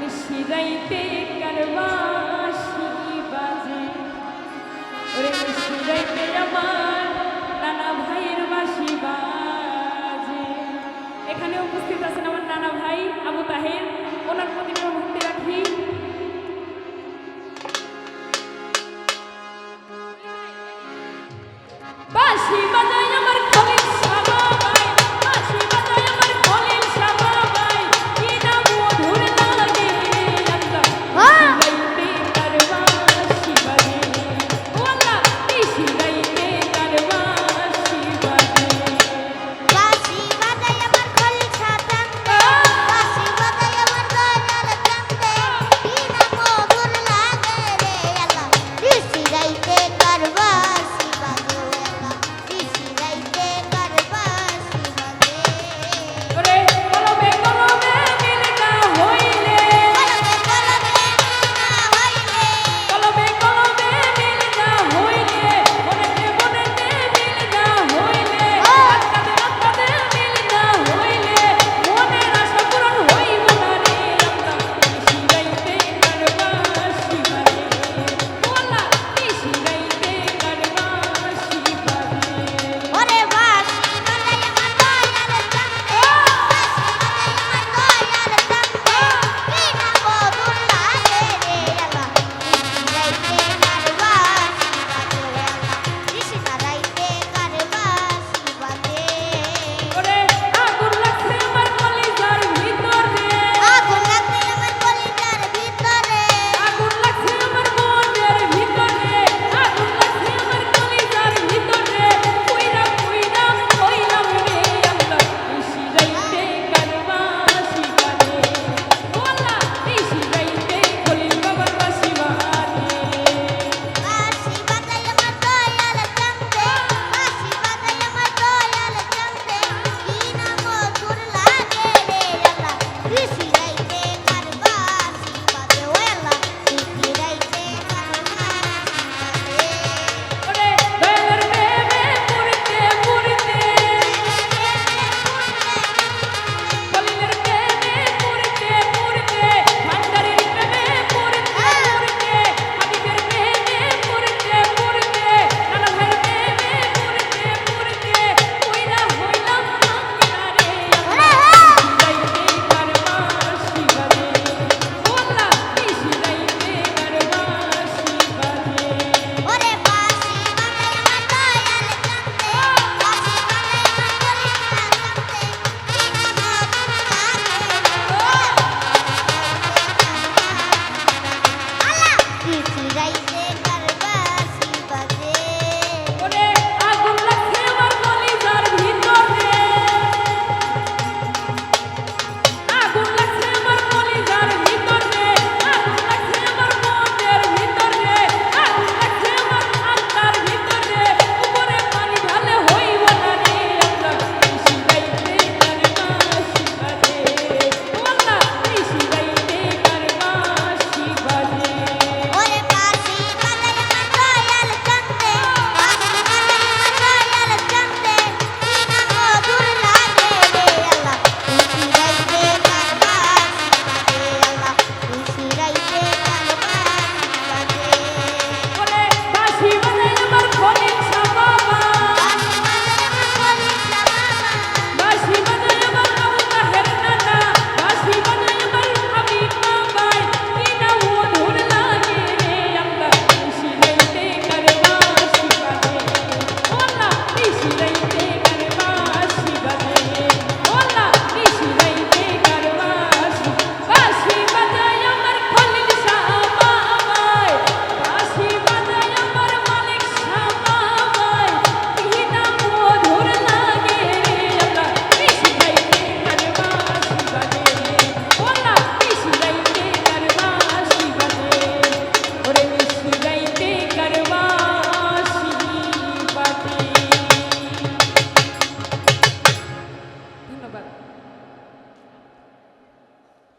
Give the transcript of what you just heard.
নিশিরাইতে কারবাসি বাজে। ওরে নিশিরাইতে আমার নানা ভাইয়ের বাসি বাজে। এখানে উপস্থিত আছেন আমার নানা ভাই আবু তাহের। i Ashley